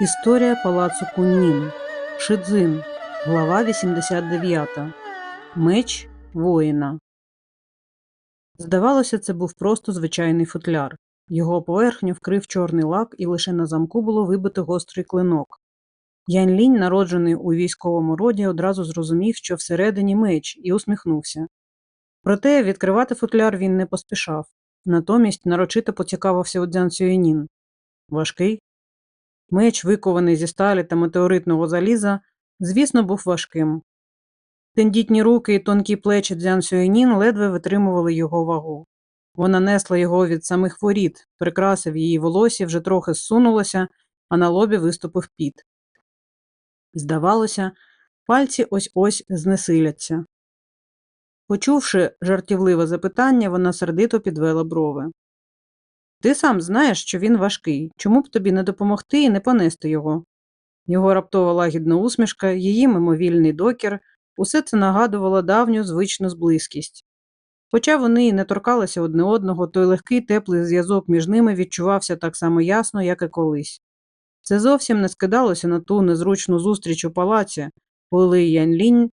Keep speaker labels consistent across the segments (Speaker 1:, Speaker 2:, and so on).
Speaker 1: Історія палацу Куннін. Шидзин. Глава 89. Меч воїна. Здавалося, це був просто звичайний футляр. Його поверхню вкрив чорний лак, і лише на замку було вибито гострий клинок. Янь Лінь, народжений у військовому роді, одразу зрозумів, що всередині меч, і усміхнувся. Проте відкривати футляр він не поспішав. Натомість нарочито поцікавився у Дзян Сюєнін. Важкий? Меч, викований зі сталі та метеоритного заліза, звісно, був важким. Тендітні руки і тонкі плечі Дзян Сюєнін ледве витримували його вагу. Вона несла його від самих воріт, прикраси в її волосі вже трохи зсунулося, а на лобі виступив піт. Здавалося, пальці ось ось знесиляться. Почувши жартівливе запитання, вона сердито підвела брови. Ти сам знаєш, що він важкий. Чому б тобі не допомогти і не понести його? Його раптова лагідна усмішка, її мимовільний докір, усе це нагадувало давню звичну зблизькість. Хоча вони і не торкалися одне одного, той легкий теплий зв'язок між ними відчувався так само ясно, як і колись. Це зовсім не скидалося на ту незручну зустріч у палаці, коли Янь Лінь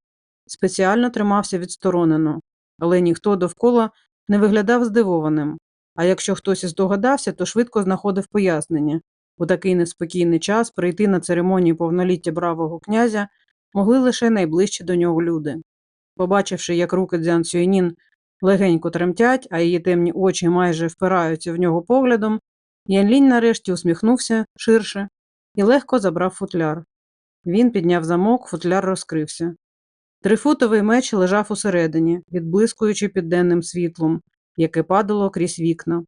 Speaker 1: спеціально тримався відсторонено, але ніхто довкола не виглядав здивованим. А якщо хтось і здогадався, то швидко знаходив пояснення. У такий неспокійний час прийти на церемонію повноліття бравого князя могли лише найближчі до нього люди. Побачивши, як руки Дзян Сюєнін легенько тремтять, а її темні очі майже впираються в нього поглядом, Янлінь нарешті усміхнувся ширше і легко забрав футляр. Він підняв замок, футляр розкрився. Трифутовий меч лежав усередині, відблискуючи під денним світлом, яке падало крізь вікна.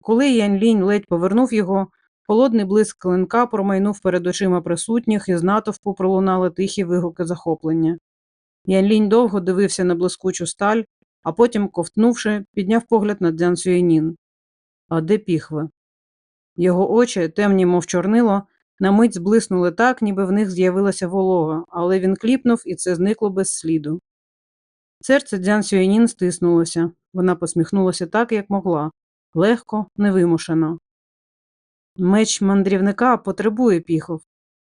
Speaker 1: Коли Янь Лінь ледь повернув його, холодний блиск клинка промайнув перед очима присутніх і з натовпу пролунали тихі вигуки захоплення. Янь Лінь довго дивився на блискучу сталь, а потім, ковтнувши, підняв погляд на Дзян Сюєнін. А де піхви? Його очі, темні, мов чорнило, на мить зблиснули так, ніби в них з'явилася волога, але він кліпнув, і це зникло без сліду. Серце Дзян Сюєнін стиснулося. Вона посміхнулася так, як могла, легко, невимушено. Меч мандрівника потребує піхов,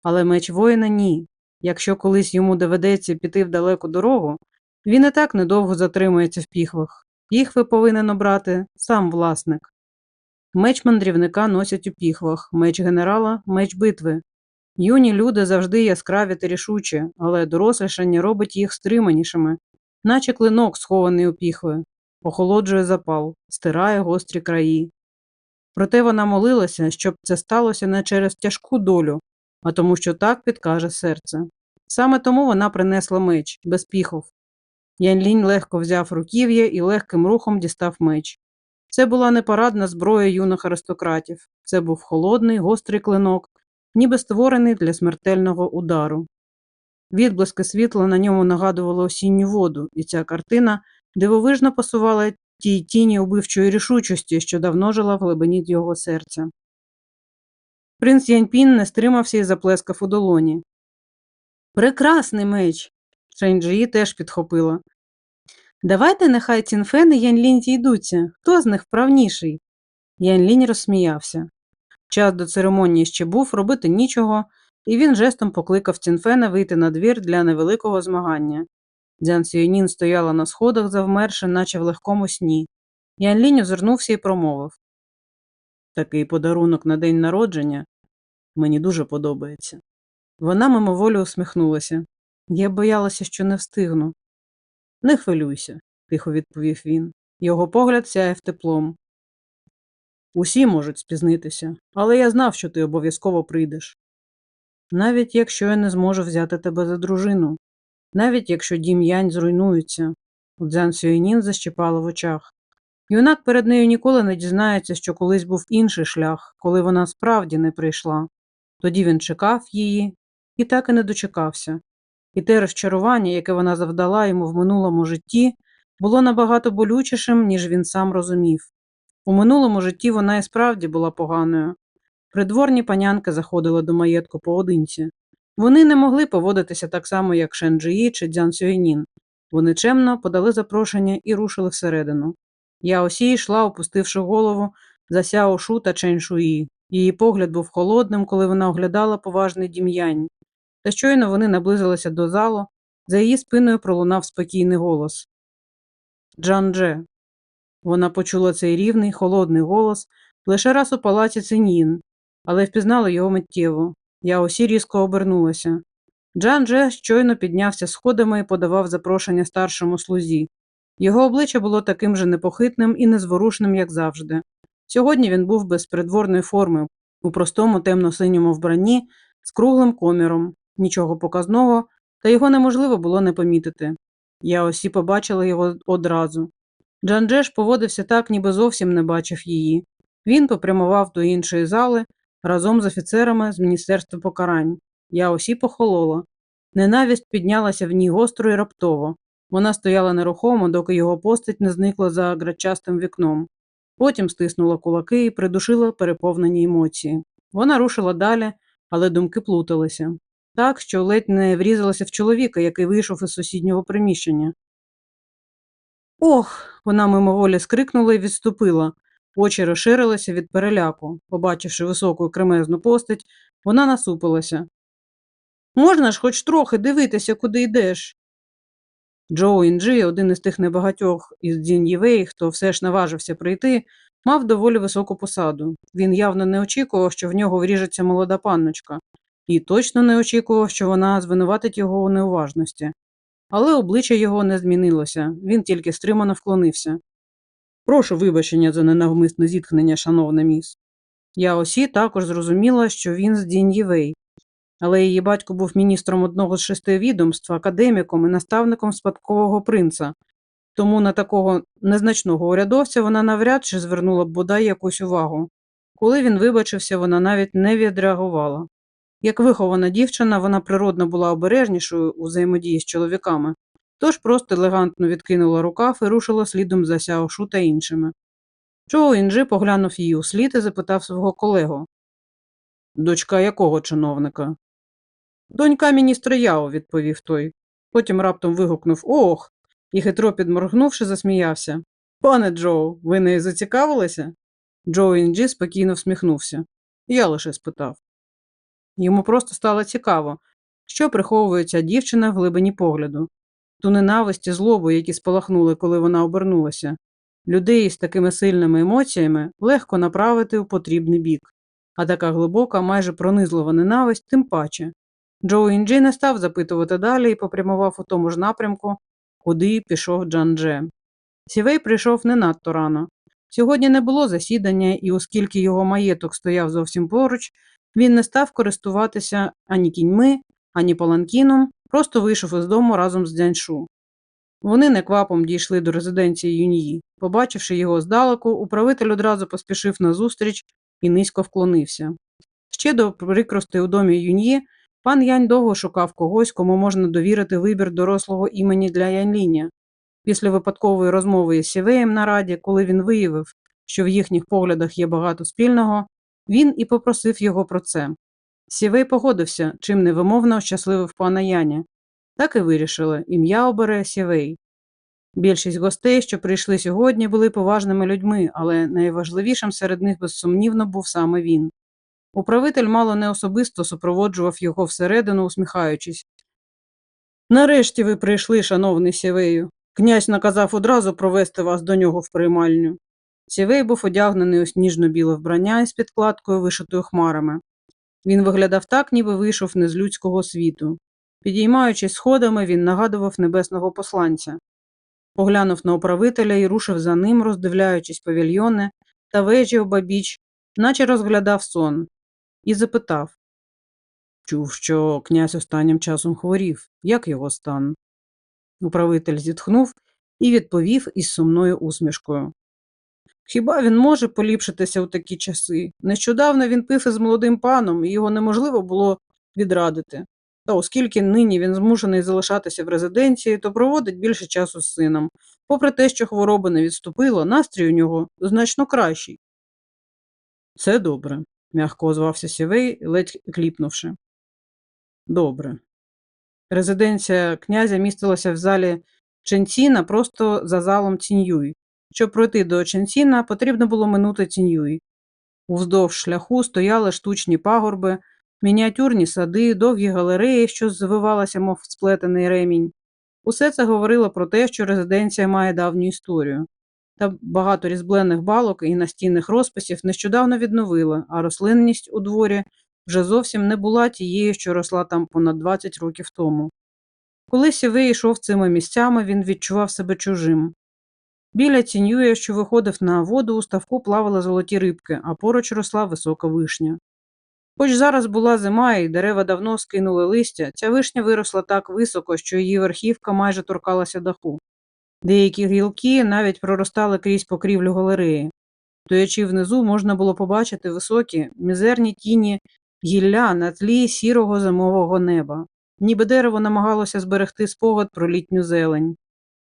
Speaker 1: але меч воїна ні. Якщо колись йому доведеться піти в далеку дорогу, він і так недовго затримується в піхвах. Піхви повинен обрати сам власник. Меч мандрівника носять у піхвах, меч генерала, меч битви. Юні люди завжди яскраві та рішучі, але дорослішання робить їх стриманішими, наче клинок, схований у піхви, охолоджує запал, стирає гострі краї. Проте вона молилася, щоб це сталося не через тяжку долю, а тому, що так підкаже серце. Саме тому вона принесла меч, без піхов. Янлінь легко взяв руків'я і легким рухом дістав меч. Це була непарадна зброя юних аристократів, це був холодний, гострий клинок, ніби створений для смертельного удару. Відблиски світла на ньому нагадували осінню воду, і ця картина дивовижно пасувала тій тіні убивчої рішучості, що давно жила в глибині його серця. Принц Яньпін не стримався і заплескав у долоні. Прекрасний меч. Шенджії теж підхопила. Давайте нехай Цінфен і Яньлінь зійдуться. Хто з них вправніший? Яньлінь розсміявся. Час до церемонії ще був, робити нічого, і він жестом покликав Цінфена вийти на двір для невеликого змагання. Дзян Сюєнін стояла на сходах, завмерши, наче в легкому сні. Янлінь озирнувся і промовив Такий подарунок на день народження мені дуже подобається. Вона мимоволі усміхнулася. Я боялася, що не встигну. Не хвилюйся, тихо відповів він. Його погляд сяяв теплом. Усі можуть спізнитися, але я знав, що ти обов'язково прийдеш. Навіть якщо я не зможу взяти тебе за дружину, навіть якщо дім Янь зруйнується, у Дзян Сюєнін защипало в очах. Юнак перед нею ніколи не дізнається, що колись був інший шлях, коли вона справді не прийшла. Тоді він чекав її і так і не дочекався. І те розчарування, яке вона завдала йому в минулому житті, було набагато болючішим, ніж він сам розумів. У минулому житті вона і справді була поганою. Придворні панянки заходили до маєтку поодинці. Вони не могли поводитися так само, як Шенджиї чи Дзян Сюєнін. Вони чемно подали запрошення і рушили всередину. Я осі йшла, опустивши голову за Сяо Шу та Чен Шуї. Її погляд був холодним, коли вона оглядала поважний дім'янь. Та щойно вони наблизилися до залу, за її спиною пролунав спокійний голос. Джан-Дже. Вона почула цей рівний, холодний голос лише раз у палаці Цинін, але впізнала його миттєво. Я усі різко обернулася. Джан-Дже щойно піднявся сходами і подавав запрошення старшому слузі. Його обличчя було таким же непохитним і незворушним, як завжди. Сьогодні він був без придворної форми, у простому темно-синьому вбранні, з круглим коміром, нічого показного, та його неможливо було не помітити. Я осі побачила його одразу. Джанджеш поводився так, ніби зовсім не бачив її. Він попрямував до іншої зали разом з офіцерами з Міністерства покарань. Я осі похолола. Ненависть піднялася в ній гостро і раптово. Вона стояла нерухомо, доки його постать не зникла за грачастим вікном. Потім стиснула кулаки і придушила переповнені емоції. Вона рушила далі, але думки плуталися. Так, що ледь не врізалася в чоловіка, який вийшов із сусіднього приміщення. Ох. Вона мимоволі скрикнула і відступила. Очі розширилися від переляку. Побачивши високу кремезну постать, вона насупилася. Можна ж хоч трохи дивитися, куди йдеш. Джоу Інджі, один із тих небагатьох із Дзіньєвей, хто все ж наважився прийти, мав доволі високу посаду. Він явно не очікував, що в нього вріжеться молода панночка, і точно не очікував, що вона звинуватить його у неуважності. Але обличчя його не змінилося, він тільки стримано вклонився. Прошу вибачення за ненавмисне зіткнення, шановна міс. Я осі також зрозуміла, що він з Дін'євей, але її батько був міністром одного з шести відомств, академіком і наставником спадкового принца, тому на такого незначного урядовця вона навряд чи звернула б бодай якусь увагу. Коли він вибачився, вона навіть не відреагувала. Як вихована дівчина, вона природно була обережнішою у взаємодії з чоловіками, тож просто елегантно відкинула рукав і рушила слідом за Сяошу та іншими. Чоу Інджи поглянув її у слід і запитав свого колегу Дочка якого чиновника? Донька міністра Яо, відповів той. Потім раптом вигукнув Ох. і хитро підморгнувши, засміявся. Пане Джоу, ви нею зацікавилися? Джоу Інджі спокійно всміхнувся. Я лише спитав. Йому просто стало цікаво, що приховує ця дівчина в глибині погляду, ту ненависть і злобу, які спалахнули, коли вона обернулася. Людей з такими сильними емоціями легко направити у потрібний бік, а така глибока, майже пронизлива ненависть тим паче. Джоу Інджі не став запитувати далі і попрямував у тому ж напрямку, куди пішов Джан Дже. Сівей прийшов не надто рано. Сьогодні не було засідання, і оскільки його маєток стояв зовсім поруч, він не став користуватися ані кіньми, ані паланкіном, просто вийшов із дому разом з Дзяньшу. Вони неквапом дійшли до резиденції Юньї. Побачивши його здалеку, управитель одразу поспішив назустріч і низько вклонився. Ще до прикростей у домі Юньї пан Янь довго шукав когось, кому можна довірити вибір дорослого імені для Янліня. Після випадкової розмови із Сівеєм на раді, коли він виявив, що в їхніх поглядах є багато спільного, він і попросив його про це. Сівей погодився, чим невимовно ощасливив пана Яня. Так і вирішили ім'я обере Сівей. Більшість гостей, що прийшли сьогодні, були поважними людьми, але найважливішим серед них безсумнівно був саме він. Управитель мало не особисто супроводжував його всередину, усміхаючись. Нарешті ви прийшли, шановний Сівею. Князь наказав одразу провести вас до нього в приймальню. Сівей був одягнений у сніжно-біле вбрання із підкладкою, вишитою хмарами. Він виглядав так, ніби вийшов не з людського світу. Підіймаючись сходами, він нагадував небесного посланця. Поглянув на управителя і рушив за ним, роздивляючись павільйони та вежі обабіч, наче розглядав сон, і запитав Чув, що князь останнім часом хворів. Як його стан? Управитель зітхнув і відповів із сумною усмішкою. Хіба він може поліпшитися у такі часи? Нещодавно він пив із молодим паном, і його неможливо було відрадити. Та оскільки нині він змушений залишатися в резиденції, то проводить більше часу з сином. Попри те, що хвороба не відступила, настрій у нього значно кращий. Це добре, м'яко озвався Сівей, ледь кліпнувши. Добре. Резиденція князя містилася в залі Ченціна просто за залом Ціньюй. Щоб пройти до Ченціна, потрібно було минути Ціньюй. Уздовж шляху стояли штучні пагорби, мініатюрні сади, довгі галереї, що звивалися, мов сплетений ремінь. Усе це говорило про те, що резиденція має давню історію. Та багато різьблених балок і настінних розписів нещодавно відновили, а рослинність у дворі вже зовсім не була тією, що росла там понад 20 років тому. Коли Сівей йшов цими місцями, він відчував себе чужим. Біля тінює, що виходив на воду, у ставку плавали золоті рибки, а поруч росла висока вишня. Хоч зараз була зима і дерева давно скинули листя, ця вишня виросла так високо, що її верхівка майже торкалася даху. Деякі гілки навіть проростали крізь покрівлю галереї. Стоячи внизу, можна було побачити високі, мізерні тіні гілля на тлі сірого зимового неба, ніби дерево намагалося зберегти спогад про літню зелень.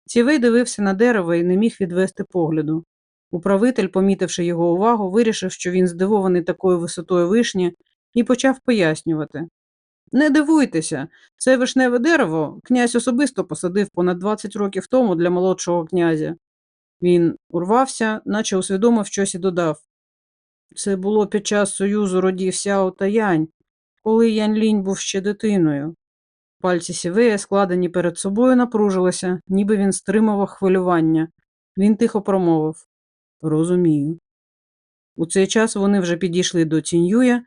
Speaker 1: Цівей дивився на дерево і не міг відвести погляду. Управитель, помітивши його увагу, вирішив, що він здивований такою висотою вишні, і почав пояснювати. Не дивуйтеся, це вишневе дерево князь особисто посадив понад 20 років тому для молодшого князя. Він урвався, наче усвідомив щось і додав. Це було під час союзу родів Сяо та Янь, коли Янь Лінь був ще дитиною. Пальці сівея, складені перед собою, напружилися, ніби він стримував хвилювання. Він тихо промовив Розумію. У цей час вони вже підійшли до Тіньюя.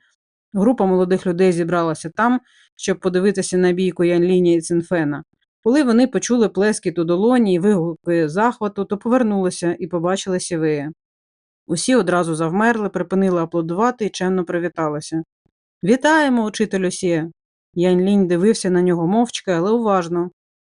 Speaker 1: Група молодих людей зібралася там, щоб подивитися на бійку Янліні і Цинфена. Коли вони почули плескіт у долоні і вигуки захвату, то повернулися і побачили сівея. Усі одразу завмерли, припинили аплодувати і чемно привіталися. Вітаємо, учителю Сє! Янь Лінь дивився на нього мовчки, але уважно.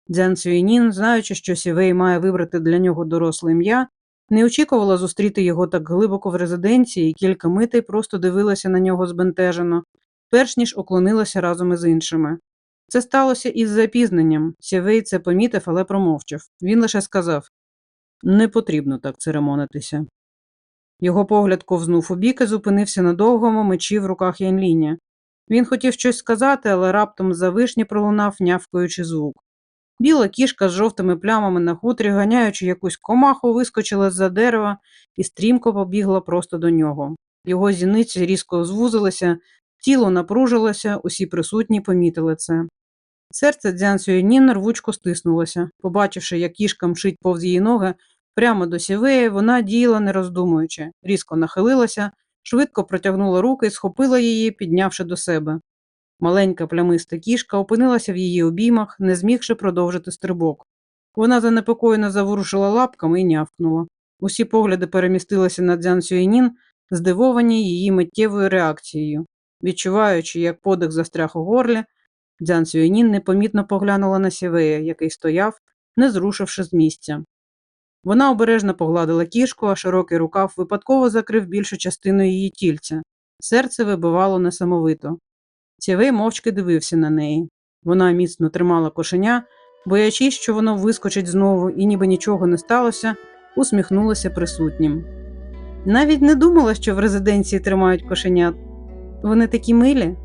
Speaker 1: Дзян Цюйнін, знаючи, що Сівей має вибрати для нього доросле ім'я, не очікувала зустріти його так глибоко в резиденції і кілька митей просто дивилася на нього збентежено, перш ніж уклонилася разом із іншими. Це сталося із запізненням. Сівей це помітив, але промовчав. Він лише сказав не потрібно так церемонитися. Його погляд ковзнув у бік і зупинився на довгому мечі в руках Янліня. Він хотів щось сказати, але раптом за вишні пролунав нявкаючий звук. Біла кішка з жовтими плямами на хутрі, ганяючи якусь комаху, вискочила з-за дерева і стрімко побігла просто до нього. Його зіниці різко звузилися, тіло напружилося, усі присутні помітили це. Серце Дзян Сюєнін рвучко стиснулося. Побачивши, як кішка мчить повз її ноги, прямо до сівеї, вона діяла не роздумуючи, різко нахилилася, швидко протягнула руки і схопила її, піднявши до себе. Маленька плямиста кішка опинилася в її обіймах, не змігши продовжити стрибок. Вона занепокоєно заворушила лапками і нявкнула. Усі погляди перемістилися на Дзян Сюєнін, здивовані її миттєвою реакцією. Відчуваючи, як подих застряг у горлі, Дзян Сюєнін непомітно поглянула на сівея, який стояв, не зрушивши з місця. Вона обережно погладила кішку, а широкий рукав випадково закрив більшу частину її тільця. Серце вибивало несамовито. Сівей мовчки дивився на неї. Вона міцно тримала кошеня, боячись, що воно вискочить знову і ніби нічого не сталося, усміхнулася присутнім. Навіть не думала, що в резиденції тримають кошенят. Вони такі милі.